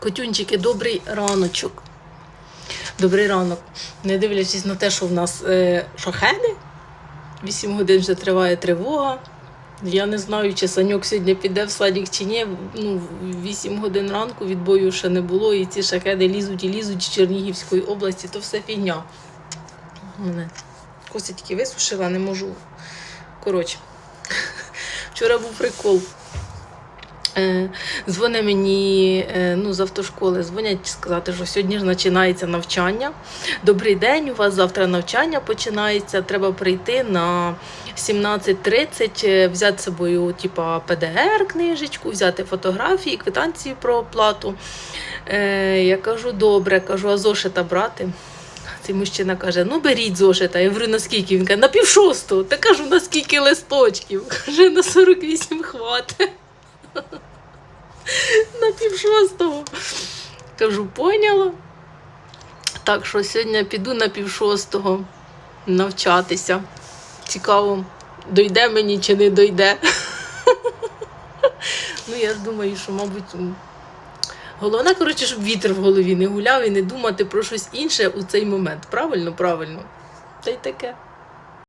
Котюнчики, добрий раночок. Добрий ранок. Не дивлячись на те, що в нас е, шахеди. 8 годин вже триває тривога. Я не знаю, чи Саньок сьогодні піде в садик чи ні. Ну, 8 годин ранку відбою ще не було, і ці шахеди лізуть і лізуть з Чернігівської області, то все фігня. Мене коси тільки висушила, не можу. Коротше, вчора був прикол. Е, Дзвони мені е, ну, з автошколи, дзвонять сказати, що сьогодні ж починається навчання. Добрий день, у вас завтра навчання починається. Треба прийти на 17.30, е, взяти з собою типа, ПДР книжечку, взяти фотографії, квитанції про оплату. Я кажу, добре, кажу, а зошита брати. Цей мужчина каже: ну беріть зошита. Я говорю, наскільки? Він каже, на пів шостого. Та кажу, на скільки листочків? Каже, на 48 хватить. На пів шостого. Кажу, поняла. Так що сьогодні піду на пів шостого навчатися. Цікаво, дойде мені чи не дойде. Ну, я думаю, що, мабуть, головне, коротше, щоб вітер в голові не гуляв і не думати про щось інше у цей момент. Правильно, правильно. Та й таке.